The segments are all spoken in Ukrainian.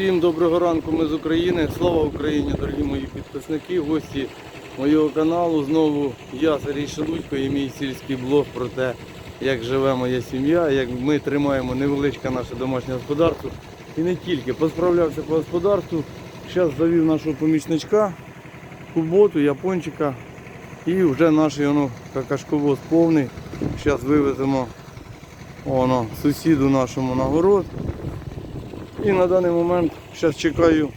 Всім доброго ранку, ми з України. Слава Україні, дорогі мої підписники, гості моєго каналу. Знову я, Сергій Шелудько і мій сільський блог про те, як живе моя сім'я, як ми тримаємо невеличке наше домашнє господарство. І не тільки. Посправлявся по господарству. Зараз завів нашого помічничка, куботу, япончика. І вже наш воно, какашковоз повний. Зараз вивеземо воно, сусіду нашому на город. І на даний момент зараз чекаю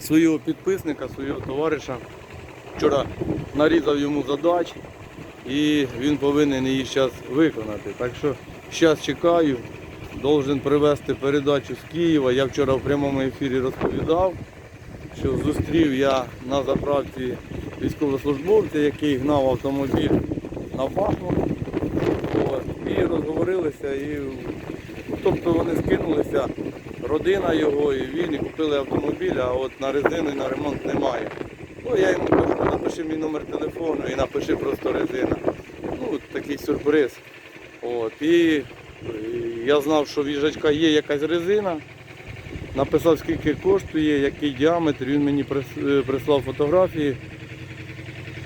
свого підписника, свого товариша. Вчора нарізав йому задач і він повинен її зараз виконати. Так що зараз чекаю, должен привезти передачу з Києва. Я вчора в прямому ефірі розповідав, що зустрів я на заправці військовослужбовця, який гнав автомобіль на Бахмут. І розговорилися, і тобто вони скинулися, родина його і він, і купили автомобіль, а от на резину на ремонт немає. Ну, я йому кажу, «Ну, напиши мій номер телефону і напиши просто резина. Ну, такий сюрприз. От, і, і я знав, що в їжачка є якась резина. Написав, скільки коштує, який діаметр, він мені е, прислав фотографії.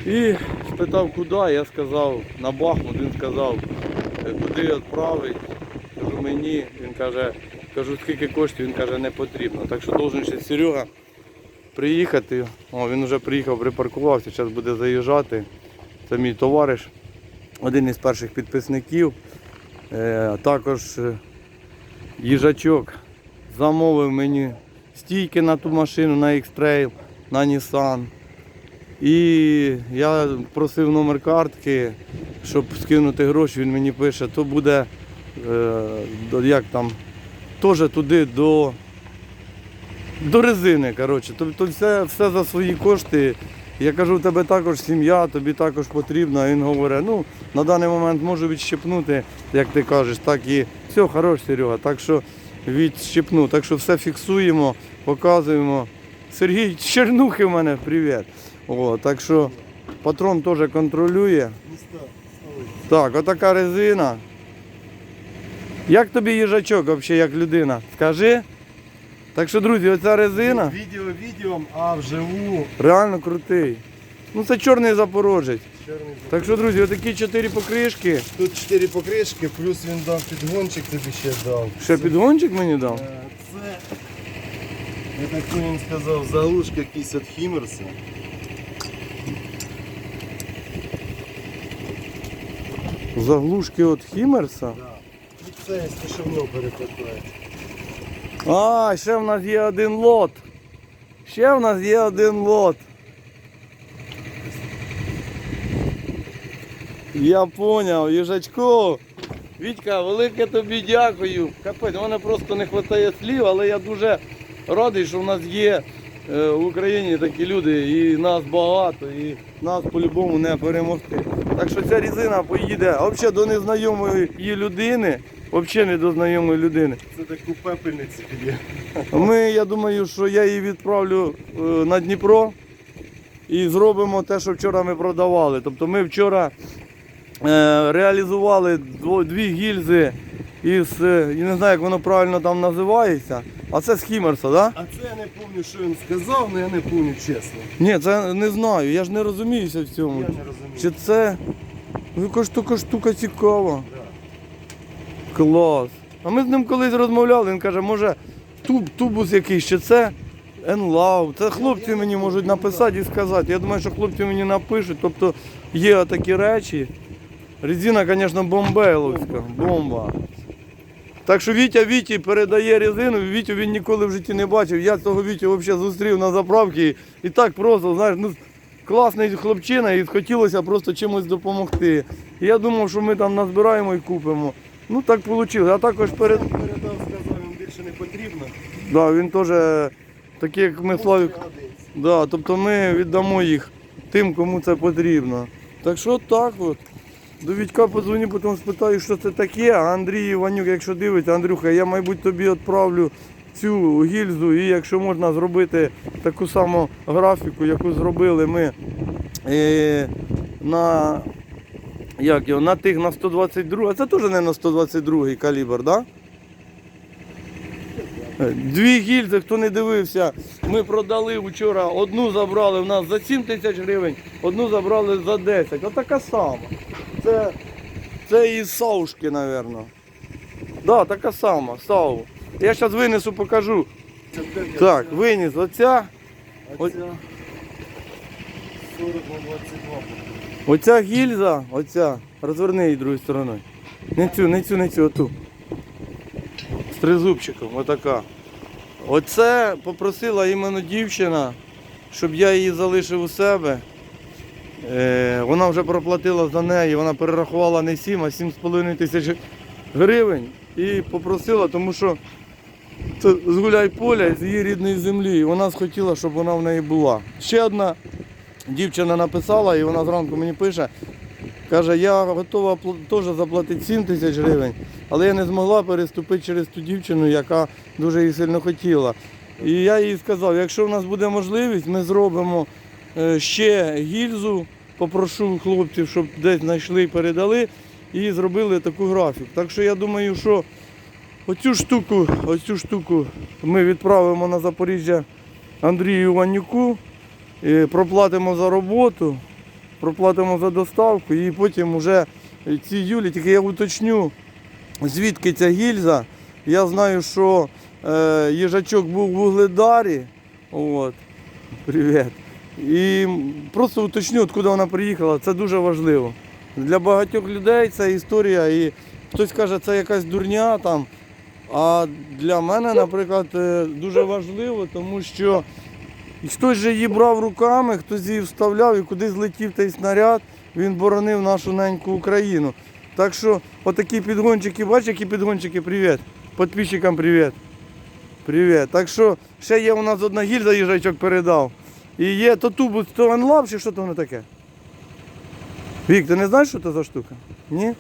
І спитав, куди, я сказав, на Бахмут, він сказав, «Е, куди відправить. Кажу, мені, він каже, кажу, скільки коштує, він каже, не потрібно. Так що должен ще Серега приїхати. О, він вже приїхав, припаркувався, зараз буде заїжджати. Це мій товариш, один із перших підписників. Е, також е, їжачок замовив мені стійки на ту машину, на X-Trail, на Nissan. І я просив номер картки, щоб скинути гроші, він мені пише, то буде е, як там, теж туди до, до резини. коротше. Тобто все, все за свої кошти. Я кажу, у тебе також сім'я, тобі також потрібно. А він говорить, ну на даний момент можу відщепнути, як ти кажеш, так і все, хорош, Серега. Так що відщепну. Так що все фіксуємо, показуємо. Сергій Чернухи в мене, привіт. О, так що патрон теж контролює. Так, отака резина. Як тобі їжачок взагалі, як людина? Скажи. Так що, друзі, оця резина Відео відео, а вживу реально крутий. Ну це чорний запорожець. чорний. Так що, друзі, отакі чотири покришки. Тут 4 покришки, плюс він дав підгончик, тобі ще дав. Ще підгончик мені дав. Е, Це, я так він сказав, заглушка якийсь від Хімерса. Заглушки від Хімерса. Да. Це стишевно перекладає. А, ще в нас є один лот. Ще в нас є один лот. Я поняв, їжачко. Вітька, велике тобі дякую. Капець, у мене просто не вистачає слів, але я дуже радий, що в нас є е, в Україні такі люди, і нас багато, і нас по-любому не перемогти. Так що ця різина поїде взагалі до незнайомої людини, взагалі не до знайомої людини. Це таку пепельницю піде. Ми, я думаю, що я її відправлю е, на Дніпро і зробимо те, що вчора ми продавали. Тобто ми вчора е, реалізували дві гільзи із, е, я не знаю, як воно правильно там називається, а це з Хімерса, так? Да? А це я не пам'ятаю, що він сказав, але я не пам'ятаю чесно. Ні, це не знаю, я ж не розуміюся в цьому. Я не розумію. Чи це. Ну, яка ж така штука цікава. Клас. А ми з ним колись розмовляли, він каже, може туб, тубус якийсь, чи це Енлав. Це хлопці мені можуть написати і сказати. Я думаю, що хлопці мені напишуть. Тобто є такі речі. Резина, звісно, бомбейловська, бомба. Так що Вітя Віті передає резину, Вітю він ніколи в житті не бачив. Я цього Вітю взагалі зустрів на заправці і так просто, знаєш, ну класний хлопчина і хотілося просто чимось допомогти. І я думав, що ми там назбираємо і купимо. Ну так вийшло. А також перед. Передав, сказав, він більше не потрібно. Да, він теж такий, як ми Славік. Да, тобто ми віддамо їх тим, кому це потрібно. Так що так от. До Вітька подзвоню, потім спитаю, що це таке. А Андрій Іванюк, якщо дивиться, Андрюха, я, мабуть, тобі відправлю цю гільзу і якщо можна зробити таку саму графіку, яку зробили ми е, на, як його, на тих на 122, це теж не на 122 калібр, так? Да? Дві гільзи, хто не дивився, ми продали вчора, одну забрали в нас за 7 тисяч гривень, одну забрали за 10. Отака сама. Це, це із Саушки, мабуть. Да, така сама, Сау. Я зараз винесу, покажу. Так, виніс оця. А ця 40 на 22. Оця гільза, оця, розверни її другою стороною. Не цю, не цю, не цю, оту. З тризубчиком, отака. Оце попросила іменно дівчина, щоб я її залишив у себе. Е, вона вже проплатила за неї, вона перерахувала не 7, а 7,5 тисяч гривень. І попросила, тому що це з поля з її рідної землі. І вона схотіла, щоб вона в неї була. Ще одна дівчина написала, і вона зранку мені пише, каже, я готова теж заплатити 7 тисяч гривень, але я не змогла переступити через ту дівчину, яка дуже її сильно хотіла. І я їй сказав, якщо в нас буде можливість, ми зробимо е, ще гільзу, попрошу хлопців, щоб десь знайшли і передали, і зробили таку графіку. Так що я думаю, що оцю штуку, оцю штуку ми відправимо на Запоріжжя Андрію Іванюку. Проплатимо за роботу, проплатимо за доставку і потім вже ці Юлі, тільки я уточню, звідки ця гільза. Я знаю, що е, їжачок був в Угледарі. От. Привіт. І просто уточню, откуда вона приїхала. Це дуже важливо. Для багатьох людей це історія, і хтось каже, це якась дурня там. А для мене, наприклад, е, дуже важливо, тому що і хтось же її брав руками, хтось її вставляв і кудись злетів той снаряд, він боронив нашу неньку Україну. Так що отакі підгончики, бачиш, які підгончики, привіт. Підписчикам привіт. Привіт. Так що ще є у нас одна гільза їжачок передав. І є то тубус, то анлап, чи що то воно таке? Вік, ти не знаєш, що це за штука? Ні?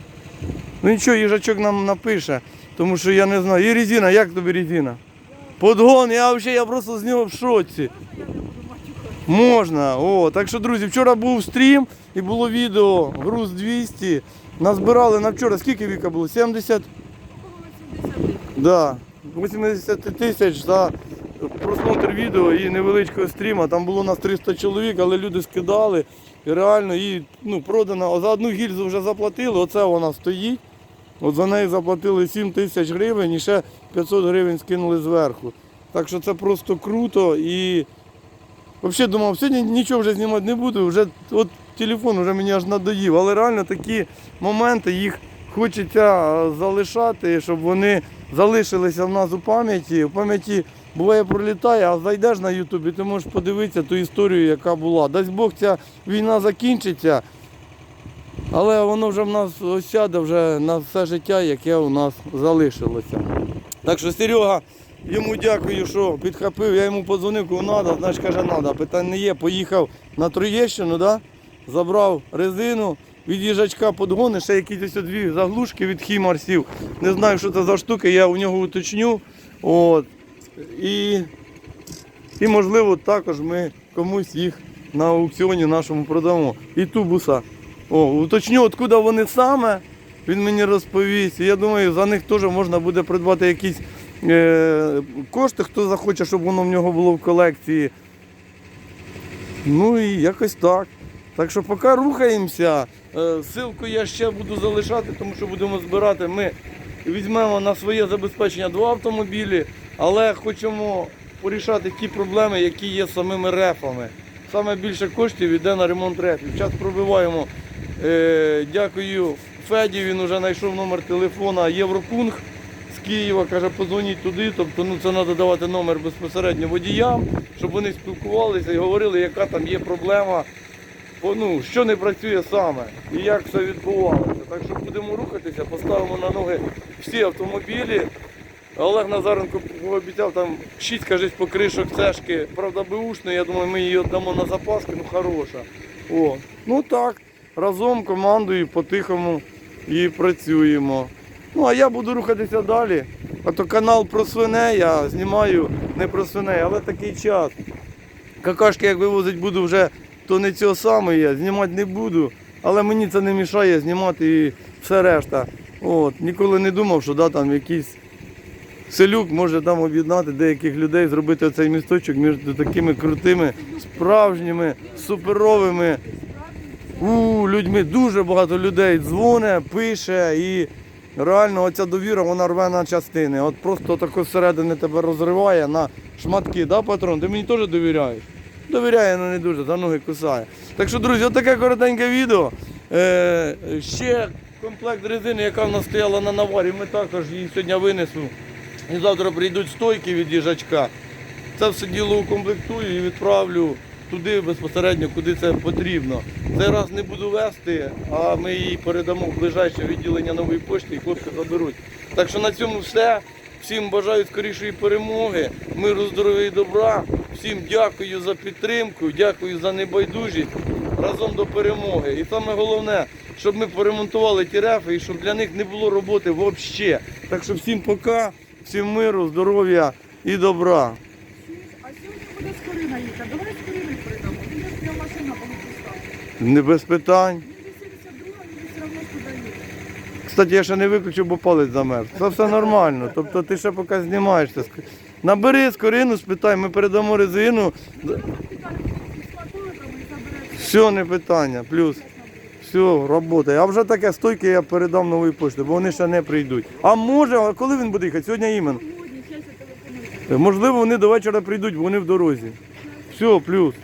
Ну нічого, їжачок нам напише, тому що я не знаю. І резина, як тобі резина? Подгон, я взагалі я просто з нього в шоці. Можна, о, так що, друзі, вчора був стрім і було відео, груз 200. Назбирали на вчора, скільки віка було? 70? Да, 80 тисяч за просмотр відео і невеличкого стріма. Там було нас 300 чоловік, але люди скидали. І реально її ну, продано. За одну гільзу вже заплатили, оце вона стоїть. От за неї заплатили 7 тисяч гривень і ще 500 гривень скинули зверху. Так що це просто круто і взагалі думав, сьогодні нічого вже знімати не буду, вже от телефон вже мені аж надоїв. Але реально такі моменти їх хочеться е, залишати, щоб вони залишилися в нас у пам'яті. У пам'яті буває пролітає, а зайдеш на Ютубі, ти можеш подивитися ту історію, яка була. Дасть Бог ця війна закінчиться. Але воно вже в нас осяде вже на все життя, яке у нас залишилося. Так що Серега, йому дякую, що підхопив. Я йому подзвонив, коли треба, знаєш, каже, треба. Питань не є. Поїхав на Троєщину, да? забрав резину, від їжачка подгони, ще якісь дві заглушки від хімарсів. Не знаю, що це за штуки, я у нього уточню. От. І, і можливо також ми комусь їх на аукціоні нашому продамо. І тубуса. О, уточню, откуда вони саме, він мені розповість. І я думаю, за них теж можна буде придбати якісь кошти, хто захоче, щоб воно в нього було в колекції. Ну і якось так. Так що поки рухаємося. Е, Ссылку я ще буду залишати, тому що будемо збирати. Ми візьмемо на своє забезпечення два автомобілі, але хочемо порішати ті проблеми, які є самими рефами. Саме більше коштів йде на ремонт рефів. Зараз пробиваємо. Е, дякую Феді, він вже знайшов номер телефона Єврокунг Києва. Каже, позвоніть туди. Тобто ну, це треба давати номер безпосередньо водіям, щоб вони спілкувалися і говорили, яка там є проблема, ну, що не працює саме і як все відбувалося. Так що будемо рухатися, поставимо на ноги всі автомобілі. Олег Назаренко пообіцяв там 6 кажуть, покришок цешки, правда, беушної, я думаю, ми її віддамо на запаски, ну хороша. О, ну так, разом командою по-тихому і працюємо. Ну, а я буду рухатися далі. А то канал про свиней, я знімаю не про свиней, але такий час. Какашки, як вивозити буду вже, то не цього саме я, знімати не буду. Але мені це не мішає знімати і все решта. От, ніколи не думав, що да, там якісь селюк може там об'єднати деяких людей, зробити оцей місточок між такими крутими, справжніми, суперовими у, людьми. Дуже багато людей дзвоне, пише і реально оця довіра вона рве на частини. От просто тако зсередини тебе розриває на шматки, да, патрон? Ти мені теж довіряєш? Довіряє, але не дуже, за ноги кусає. Так що, друзі, отаке коротеньке відео. Е, ще комплект резини, яка в нас стояла на наварі, ми також її сьогодні винесу. І завтра прийдуть стойки від їжачка. Це все діло укомплектую і відправлю туди безпосередньо, куди це потрібно. Цей раз не буду вести, а ми її передамо в ближайше відділення нової пошти і хлопці заберуть. Так що на цьому все. Всім бажаю скорішої перемоги, миру, здоров'я і добра. Всім дякую за підтримку, дякую за небайдужість разом до перемоги. І саме головне, щоб ми поремонтували ті рефи і щоб для них не було роботи взагалі. Так що всім пока, всім миру, здоров'я і добра. А сьогодні буде з Корина їхати. Давай з Кориною придамо. Він ж прямо машина полупуста. Не без питань. Він до 72, він все одно туди їде. Кстати, я ще не виключив, бо палець замерз. Це все нормально. Тобто ти ще поки знімаєшся. Набери скорину, спитай, ми передамо резину. Все, не питання. Плюс. Все, робота. А вже таке стойки я передам нової пошти, бо вони ще не прийдуть. А може, а коли він буде їхати? Сьогодні іменно. Можливо, вони до вечора прийдуть, бо вони в дорозі. Все, плюс.